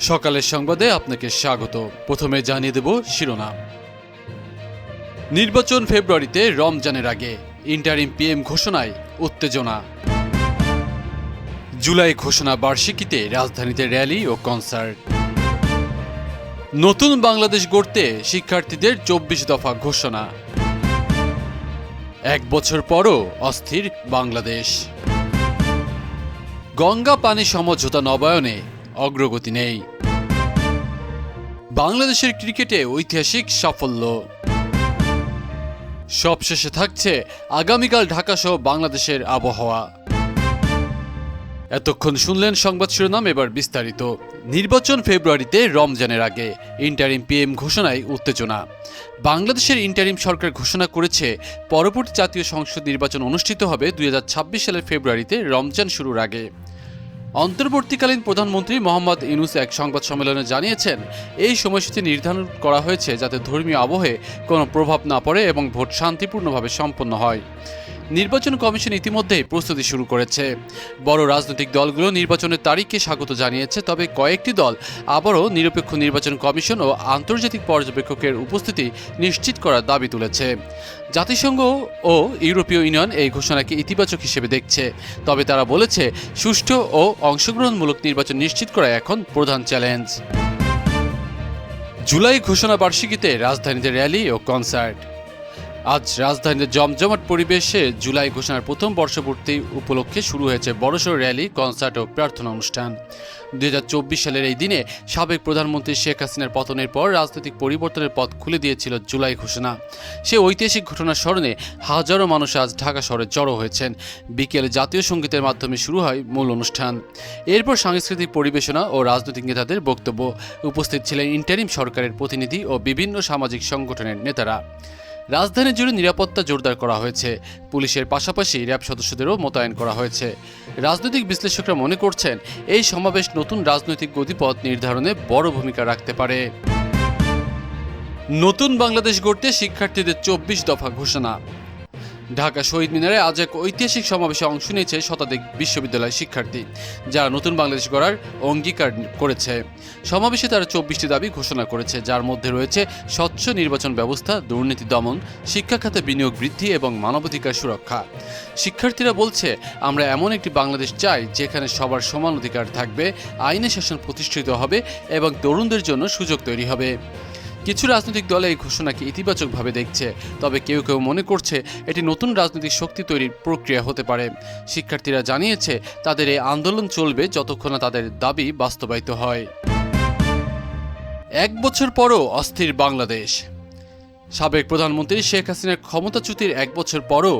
সকালের সংবাদে আপনাকে স্বাগত। প্রথমে জানিয়ে দেব শিরোনাম। নির্বাচন ফেব্রুয়ারিতে রমজানের আগে ইন্টারিম পিএম ঘোষণায় উত্তেজনা। জুলাই ঘোষণা বার্ষিকীতে রাজধানীতে র্যালি ও কনসার্ট। নতুন বাংলাদেশ গড়তে শিক্ষার্থীদের চব্বিশ দফা ঘোষণা। এক বছর পরও অস্থির বাংলাদেশ। গঙ্গা পানি সমঝোতা নবায়নে অগ্রগতি নেই। বাংলাদেশের ক্রিকেটে ঐতিহাসিক সাফল্য। সবশেষে থাকছে আগামীকাল ঢাকা সহ বাংলাদেশের আবহাওয়া। এতক্ষণ শুনলেন সংবাদ শিরোনাম, এবার বিস্তারিত। নির্বাচন ফেব্রুয়ারিতে রমজানের আগে ইন্টারিম পিএম ঘোষণায় উত্তেজনা। বাংলাদেশের ইন্টারিম সরকার ঘোষণা করেছে, পরবর্তী জাতীয় সংসদ নির্বাচন অনুষ্ঠিত হবে দুই হাজার ছাব্বিশ সালের ফেব্রুয়ারিতে রমজান শুরুর আগে। অন্তর্বর্তীকালীন প্রধানমন্ত্রী মোহাম্মদ ইউনুস এক সংবাদ সম্মেলনে জানিয়েছেন, এই সময়সূচি নির্ধারণ করা হয়েছে যাতে ধর্মীয় আবহে কোনো প্রভাব না পড়ে এবং ভোট শান্তিপূর্ণভাবে সম্পন্ন হয়। নির্বাচন কমিশন ইতিমধ্যেই প্রস্তুতি শুরু করেছে। বড় রাজনৈতিক দলগুলো নির্বাচনের তারিখকে স্বাগত জানিয়েছে, তবে কয়েকটি দল আবারও নিরপেক্ষ নির্বাচন কমিশন ও আন্তর্জাতিক পর্যবেক্ষকের উপস্থিতি নিশ্চিত করার দাবি তুলেছে। জাতিসংঘ ও ইউরোপীয় ইউনিয়ন এই ঘোষণাকে ইতিবাচক হিসেবে দেখছে, তবে তারা বলেছে, সুষ্ঠু ও অংশগ্রহণমূলক নির্বাচন নিশ্চিত করা এখন প্রধান চ্যালেঞ্জ। জুলাই ঘোষণা বার্ষিকীতে রাজধানীতে র্যালি ও কনসার্ট। আজ রাজধানীতে জমজমাট পরিবেশে জুলাই ঘোষণার প্রথম বর্ষপূর্তি উপলক্ষে শুরু হয়েছে বড়সড় র্যালি, কনসার্ট ও প্রার্থনা অনুষ্ঠান। দুই হাজার চব্বিশ সালের এই দিনে সাবেক প্রধানমন্ত্রী শেখ হাসিনার পতনের পর রাজনৈতিক পরিবর্তনের পথ খুলে দিয়েছিল জুলাই ঘোষণা। সে ঐতিহাসিক ঘটনার স্মরণে হাজারো মানুষ আজ ঢাকা শহরে জড়ো হয়েছেন। বিকেলে জাতীয় সঙ্গীতের মাধ্যমে শুরু হয় মূল অনুষ্ঠান। এরপর সাংস্কৃতিক পরিবেশনা ও রাজনৈতিক নেতাদের বক্তব্য। উপস্থিত ছিলেন ইন্টারিম সরকারের প্রতিনিধি ও বিভিন্ন সামাজিক সংগঠনের নেতারা। রাজধানী জুড়ে নিরাপত্তা জোরদার করা হয়েছে। পুলিশের পাশাপাশি র্যাব সদস্যদেরও মোতায়েন করা হয়েছে। রাজনৈতিক বিশ্লেষকরা মনে করছেন, এই সমাবেশ নতুন রাজনৈতিক গতিপথ নির্ধারণে বড় ভূমিকা রাখতে পারে। নতুন বাংলাদেশ গড়তে শিক্ষার্থীদের চব্বিশ দফা ঘোষণা। ঢাকা শহীদ মিনারে আজ এক ঐতিহাসিক সমাবেশে অংশ নিয়েছে শতাধিক বিশ্ববিদ্যালয়ের শিক্ষার্থী, যারা নতুন বাংলাদেশ গড়ার অঙ্গীকার করেছে। সমাবেশে তারা চব্বিশটি দাবি ঘোষণা করেছে, যার মধ্যে রয়েছে স্বচ্ছ নির্বাচন ব্যবস্থা, দুর্নীতি দমন, শিক্ষা খাতে বিনিয়োগ বৃদ্ধি এবং মানবাধিকার সুরক্ষা। শিক্ষার্থীরা বলছে, আমরা এমন একটি বাংলাদেশ চাই, যেখানে সবার সমান অধিকার থাকবে, আইনে শাসন প্রতিষ্ঠিত হবে এবং তরুণদের জন্য সুযোগ তৈরি হবে। কিছু রাজনৈতিক দল এই ঘোষণাকে ইতিবাচকভাবে দেখছে, তবে কেউ কেউ মনে করছে এটি নতুন রাজনৈতিক শক্তি তৈরির প্রক্রিয়া হতে পারে। শিক্ষার্থীরা জানিয়েছে, তাদের এই আন্দোলন চলবে যতক্ষণ না তাদের দাবি বাস্তবায়িত হয়। এক বছর পরও অস্থির বাংলাদেশ। সাবেক প্রধানমন্ত্রী শেখ হাসিনার ক্ষমতাচ্যুতির এক বছর পরও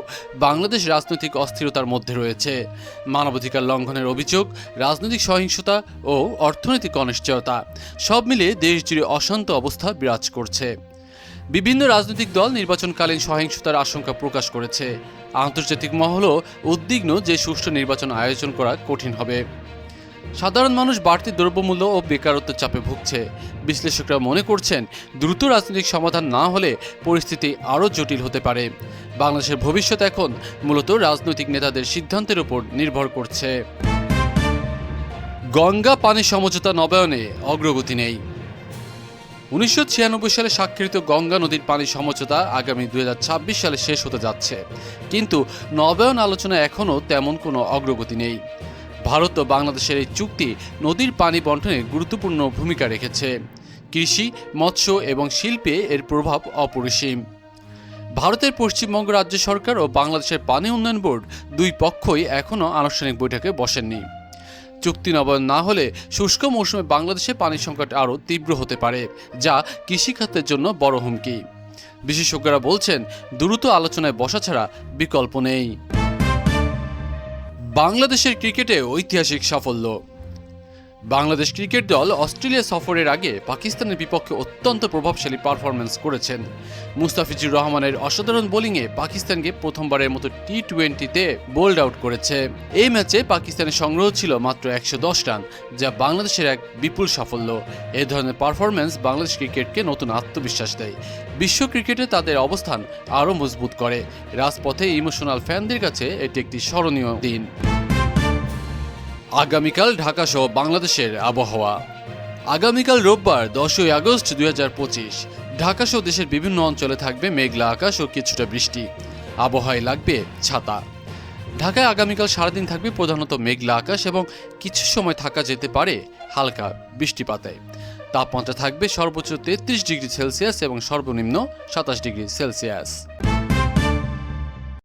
বাংলাদেশ রাজনৈতিক অস্থিরতার মধ্যে রয়েছে। মানবাধিকার লঙ্ঘনের অভিযোগ, রাজনৈতিক সহিংসতা ও অর্থনৈতিক অনিশ্চয়তা, সব মিলিয়ে দেশ জুড়ে অশান্ত অবস্থা বিরাজ করছে। বিভিন্ন রাজনৈতিক দল নির্বাচনকালীন সহিংসতার আশঙ্কা প্রকাশ করেছে। আন্তর্জাতিক মহলও উদ্বিগ্ন যে সুষ্ঠু নির্বাচন আয়োজন করা কঠিন হবে। সাধারণ মানুষ বাড়তি দ্রব্যমূল্য ও বেকারত্বের চাপে ভুগছে। বিশ্লেষকরা মনে করছেন, দ্রুত রাজনৈতিক সমাধান না হলে পরিস্থিতি আরও জটিল হতে পারে। বাংলাদেশের ভবিষ্যৎ এখন মূলত রাজনৈতিক নেতাদের সিদ্ধান্তের উপর নির্ভর করছে। গঙ্গা পানি সমঝোতা নবায়নে অগ্রগতি নেই। উনিশশো ছিয়ানব্বই সালে স্বাক্ষরিত গঙ্গা নদীর পানি সমঝোতা আগামী দুই হাজার ছাব্বিশ সালে শেষ হতে যাচ্ছে। কিন্তু নবায়ন আলোচনা এখনও তেমন কোনো অগ্রগতি নেই। ভারত ও বাংলাদেশের এই চুক্তি নদীর পানি বন্টনে গুরুত্বপূর্ণ ভূমিকা রেখেছে। কৃষি, মৎস্য এবং শিল্পে এর প্রভাব অপরিসীম। ভারতের পশ্চিমবঙ্গ রাজ্য সরকার ও বাংলাদেশের পানি উন্নয়ন বোর্ড দুই পক্ষই এখনও আনুষ্ঠানিক বৈঠকে বসেননি। চুক্তি নবায়ন না হলে শুষ্ক মৌসুমে বাংলাদেশে পানির সংকট আরও তীব্র হতে পারে, যা কৃষিখাতের জন্য বড় হুমকি। বিশেষজ্ঞরা বলছেন, দ্রুত আলোচনায় বসা ছাড়া বিকল্প নেই। বাংলাদেশের ক্রিকেটে ঐতিহাসিক সাফল্য। বাংলাদেশ ক্রিকেট দল অস্ট্রেলিয়া সফরের আগে পাকিস্তানের বিপক্ষে অত্যন্ত প্রভাবশালী পারফরমেন্স করেছেন। মুস্তাফিজুর রহমানের অসাধারণ বোলিংয়ে পাকিস্তানকে প্রথমবারের মতো টি টোয়েন্টিতে বোল্ড আউট করেছে। এই ম্যাচে পাকিস্তানের সংগ্রহ ছিল মাত্র একশো দশ রান, যা বাংলাদেশের এক বিপুল সাফল্য। এ ধরনের পারফরমেন্স বাংলাদেশ ক্রিকেটকে নতুন আত্মবিশ্বাস দেয়। বিশ্ব ক্রিকেটে তাদের অবস্থান আরও মজবুত করে। রাজপথে ইমোশনাল ফ্যানদের কাছে এটি একটি স্মরণীয় দিন। আগামীকাল ঢাকা সহ বাংলাদেশের আবহাওয়া। আগামীকাল রোববার দশই আগস্ট দুই হাজার পঁচিশ ঢাকা সহ দেশের বিভিন্ন অঞ্চলে থাকবে মেঘলা আকাশ ও কিছুটা বৃষ্টি। আবহাওয়ায় লাগবে ছাতা। ঢাকায় আগামীকাল সারাদিন থাকবে প্রধানত মেঘলা আকাশ এবং কিছু সময় থাকা যেতে পারে হালকা বৃষ্টিপাতায় তাপমাত্রা থাকবে সর্বোচ্চ তেত্রিশ ডিগ্রি সেলসিয়াস এবং সর্বনিম্ন সাতাশ ডিগ্রি সেলসিয়াস।